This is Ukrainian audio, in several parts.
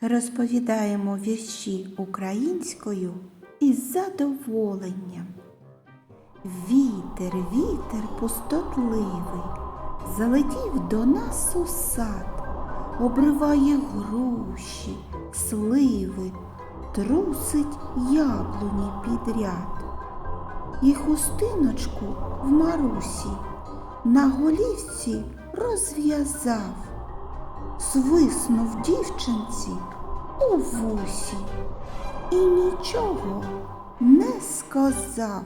розповідаємо вірші українською із задоволенням. Вітер, вітер пустотливий, залетів до нас у сад, обриває груші, сливи, трусить яблуні підряд. І хустиночку в Марусі на голівці розв'язав, свиснув дівчинці у вусі і нічого не сказав.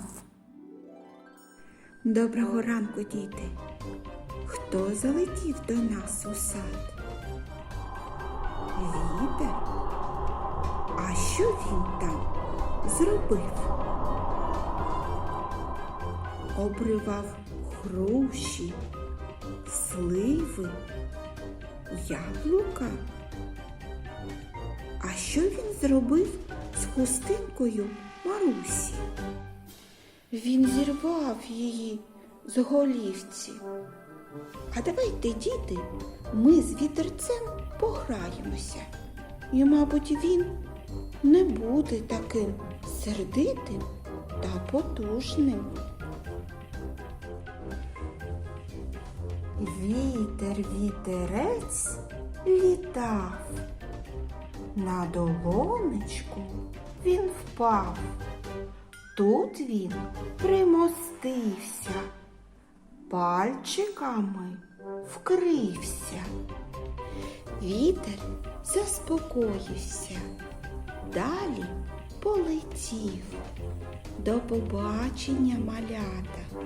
Доброго ранку, діти. Хто залетів до нас у сад? Вітер. А що він там зробив? Обривав груші, сливи, яблука. А що він зробив з хустинкою Марусі? Він зірвав її з голівці. А давайте, діти, ми з вітерцем пограємося. І, мабуть, він не буде таким сердитим та потужним. Вітер, вітерець літав. На долонечку він впав. Тут він примостився, пальчиками вкрився. Вітер заспокоївся, далі полетів. До побачення малята.